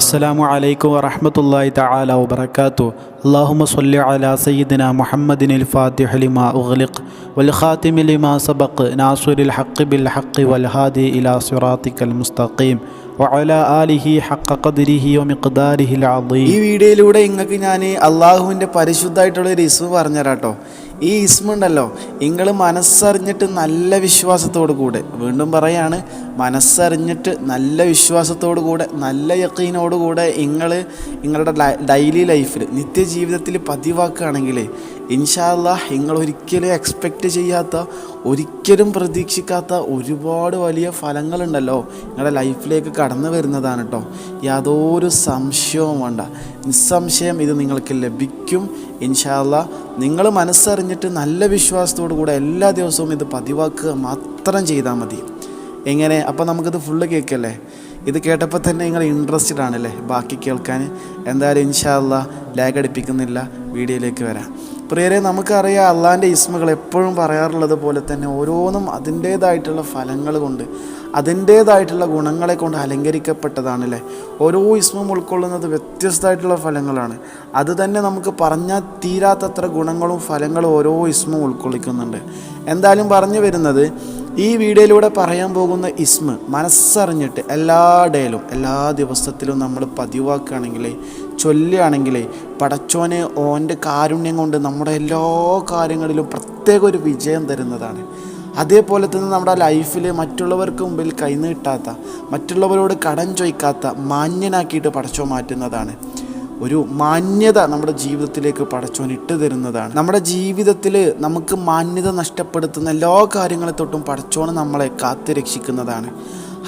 അസ്സാമു അലൈക്കും വറഹമത്തല്ലാഹി തആല വബർക്കാത്തു അള്ളാഹുമ സല്ലി അലാ സയ്യിദിന മുഹമ്മദിൻ അൽ ഫാത്തിഹ ലിമാ ഉഗ്ലിഖ് വൽ ഖാതിമി ലിമാ സബഖ് നാസുരിൽ ഹഖ് ബിൽ ഹഖ് വൽ ഹാദി ഇലാ സിറാത്തിക്കൽ മുസ്തഖീം ആലിഹി ഖദ്രിഹി ഈ വീഡിയോയിലൂടെ നിങ്ങൾക്ക് ഞാൻ അള്ളാഹുവിന്റെ പരിശുദ്ധമായിട്ടുള്ള ഒരു ഇസു പറഞ്ഞു തരാം കേട്ടോ. ഈ ഇസ്മ ഉണ്ടല്ലോ നിങ്ങൾ മനസ്സറിഞ്ഞിട്ട് നല്ല വിശ്വാസത്തോടു കൂടെ. വീണ്ടും പറയാണ് മനസ്സറിഞ്ഞിട്ട് നല്ല വിശ്വാസത്തോടു കൂടെ നല്ല യക്കീനോടു കൂടെ നിങ്ങൾ നിങ്ങളുടെ ഡെയിലി ലൈഫിൽ നിത്യജീവിതത്തിൽ പതിവാക്കുകയാണെങ്കിൽ ഇൻഷാല്ല നിങ്ങൾ ഒരിക്കലും എക്സ്പെക്റ്റ് ചെയ്യാത്ത ഒരിക്കലും പ്രതീക്ഷിക്കാത്ത ഒരുപാട് വലിയ ഫലങ്ങളുണ്ടല്ലോ നിങ്ങളുടെ ലൈഫിലേക്ക് കടന്നു വരുന്നതാണ് കേട്ടോ യാതൊരു സംശയവും വേണ്ട. നിസ്സംശയം ഇത് നിങ്ങൾക്ക് ലഭിക്കും. ഇൻഷാല്ല നിങ്ങൾ മനസ്സറിഞ്ഞിട്ട് നല്ല വിശ്വാസത്തോടു കൂടെ എല്ലാ ദിവസവും ഇത് പതിവാക്കുക മാത്രം ചെയ്താൽ മതി. എങ്ങനെ? അപ്പോൾ നമുക്കിത് ഫുള്ള് കേൾക്കല്ലേ? ഇത് കേട്ടപ്പോൾ തന്നെ നിങ്ങൾ ഇൻട്രസ്റ്റഡ് ആണല്ലേ? ബാക്കി കേൾക്കാൻ. എന്തായാലും ഇൻഷാല്ല ലാഗ് അടിപ്പിക്കുന്നില്ല. വീഡിയോയിലേക്ക് വരാം. പ്രിയരെ നമുക്കറിയാം അള്ളാന്റെ ഇസ്മകൾ എപ്പോഴും പറയാറുള്ളത് പോലെ തന്നെ ഓരോന്നും അതിന്റേതായിട്ടുള്ള ഫലങ്ങൾ കൊണ്ട് അതിന്റേതായിട്ടുള്ള ഗുണങ്ങളെ കൊണ്ട് അലങ്കരിക്കപ്പെട്ടതാണല്ലേ? ഓരോ ഇസ്മും ഉൾക്കൊള്ളുന്നത് വ്യത്യസ്തമായിട്ടുള്ള ഫലങ്ങളാണ്. അത് തന്നെ നമുക്ക് പറഞ്ഞാൽ തീരാത്തത്ര ഗുണങ്ങളും ഫലങ്ങളും ഓരോ ഇസ്മും ഉൾക്കൊള്ളിക്കുന്നുണ്ട്. എന്തായാലും പറഞ്ഞു വരുന്നത് ഈ വീഡിയോയിലൂടെ പറയാൻ പോകുന്ന ഇസ്മ മനസ്സറിഞ്ഞിട്ട് എല്ലാ ഡേയിലും എല്ലാ ദിവസത്തിലും നമ്മൾ പതിവാക്കുകയാണെങ്കിലേ ചൊല്ലുകയാണെങ്കിലേ പടച്ചോനെ ഓന്റെ കാരുണ്യം കൊണ്ട് നമ്മുടെ എല്ലാ കാര്യങ്ങളിലും പ്രത്യേക ഒരു വിജയം തരുന്നതാണ്. അതേപോലെ തന്നെ നമ്മുടെ ലൈഫിൽ മറ്റുള്ളവർക്ക് മുമ്പിൽ കൈനീട്ടാത്ത മറ്റുള്ളവരോട് കടം ചോദിക്കാത്ത മാന്യനാക്കിയിട്ട് പടച്ചോ മാറ്റുന്നതാണ്. ഒരു മാന്യത നമ്മുടെ ജീവിതത്തിലേക്ക് പടച്ചോൻ ഇട്ട് തരുന്നതാണ്. നമ്മുടെ ജീവിതത്തിൽ നമുക്ക് മാന്യത നഷ്ടപ്പെടുത്തുന്ന എല്ലാ കാര്യങ്ങളെ തൊട്ടും പടച്ചോൻ നമ്മളെ കാത്തു രക്ഷിക്കുന്നതാണ്.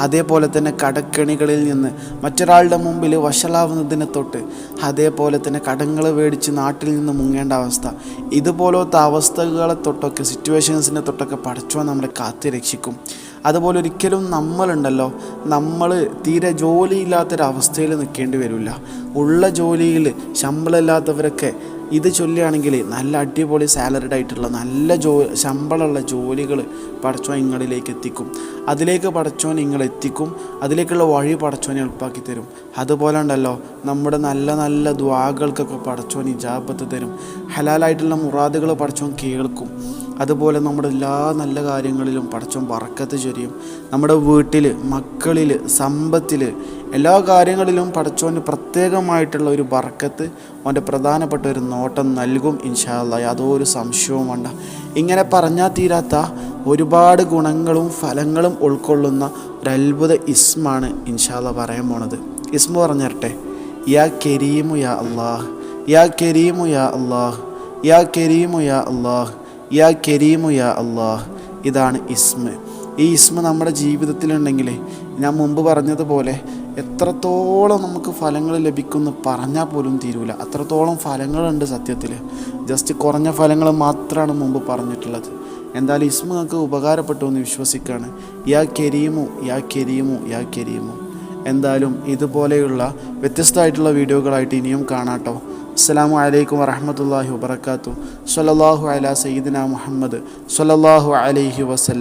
അതേപോലെ തന്നെ കടക്കെണികളിൽ നിന്ന് മറ്റൊരാളുടെ മുമ്പിൽ വഷളാവുന്നതിനെ തൊട്ട് അതേപോലെ തന്നെ കടങ്ങൾ മേടിച്ച് നാട്ടിൽ നിന്ന് മുങ്ങേണ്ട അവസ്ഥ ഇതുപോലത്തെ അവസ്ഥകളെ തൊട്ടൊക്കെ സിറ്റുവേഷൻസിനെ തൊട്ടൊക്കെ പടച്ചോൻ നമ്മളെ കാത്തു രക്ഷിക്കും. അതുപോലെ ഒരിക്കലും നമ്മളുണ്ടല്ലോ. നമ്മൾ തീരെ ജോലിയില്ലാത്തൊരവസ്ഥയിൽ നിൽക്കേണ്ടി വരില്ല. ഉള്ള ജോലിയിൽ ശമ്പളമില്ലാത്തവരൊക്കെ ഇത് ചൊല്ലുകയാണെങ്കിൽ നല്ല അടിപൊളി സാലറിഡ് ആയിട്ടുള്ള നല്ല ജോ ശമ്പളമുള്ള ജോലികൾ പടച്ചോൻ നിങ്ങളിലേക്ക് എത്തിക്കും. അതിലേക്ക് പടച്ചോൻ നിങ്ങൾ എത്തിക്കും അതിലേക്കുള്ള വഴി പടച്ചോൻ എളുപ്പാക്കി തരും. അതുപോലെ ഉണ്ടല്ലോ നമ്മുടെ നല്ല നല്ല ദ്വാകൾക്കൊക്കെ പടച്ചോൻ ഇജാബത്ത് തരും. ഹലാലായിട്ടുള്ള മുറാദുകൾ പടച്ചോൻ കേൾക്കും. അതുപോലെ നമ്മുടെ എല്ലാ നല്ല കാര്യങ്ങളിലും പടച്ചോൻ വറക്കത്ത് ചൊരിയും. നമ്മുടെ വീട്ടിൽ മക്കളിൽ സമ്പത്തിൽ എല്ലാ കാര്യങ്ങളിലും പടച്ചോന് പ്രത്യേകമായിട്ടുള്ള ഒരു ബർക്കത്ത് അവന്റെ പ്രധാനപ്പെട്ട ഒരു നോട്ടം നൽകും ഇൻഷാല്ല യാതൊരു സംശയവും വേണ്ട. ഇങ്ങനെ പറഞ്ഞാൽ തീരാത്ത ഒരുപാട് ഗുണങ്ങളും ഫലങ്ങളും ഉൾക്കൊള്ളുന്ന ഒരു അത്ഭുത ഇസ്മാണ് ഇൻഷാല്ല പറയാൻ പോണത്. ഇസ്മു പറഞ്ഞിരട്ടെ. യാ കരീമു യാ അള്ളാഹ് യാ കരീമു യാ അള്ളാഹ് യാ കരീമു യാ അള്ളാഹ് യാ കരീമു യാ അള്ളാഹ് ഇതാണ് ഇസ്മ. ഈ ഇസ്മ നമ്മുടെ ജീവിതത്തിലുണ്ടെങ്കിൽ ഞാൻ മുമ്പ് പറഞ്ഞതുപോലെ എത്രത്തോളം നമുക്ക് ഫലങ്ങൾ ലഭിക്കുമെന്ന് പറഞ്ഞാൽ പോലും തീരൂല. അത്രത്തോളം ഫലങ്ങളുണ്ട് സത്യത്തിൽ. ജസ്റ്റ് കുറഞ്ഞ ഫലങ്ങൾ മാത്രമാണ് മുമ്പ് പറഞ്ഞിട്ടുള്ളത്. എന്തായാലും ഇസ്മ നിങ്ങൾക്ക് ഉപകാരപ്പെട്ടു എന്ന് വിശ്വസിക്കുകയാണ്. യാ കരീമു യാ കരീമു യാ കരീമു. എന്തായാലും ഇതുപോലെയുള്ള വ്യത്യസ്തമായിട്ടുള്ള വീഡിയോകളായിട്ട് ഇനിയും കാണാട്ടോ അസ്സലാമു അലൈക്കും വറഹമത്തല്ലാഹി വബർക്കാത്തു സല്ലാഹു അലാ സയ്യിദിന മുഹമ്മദ് സല്ലാഹു അലൈഹി വസല്ലം.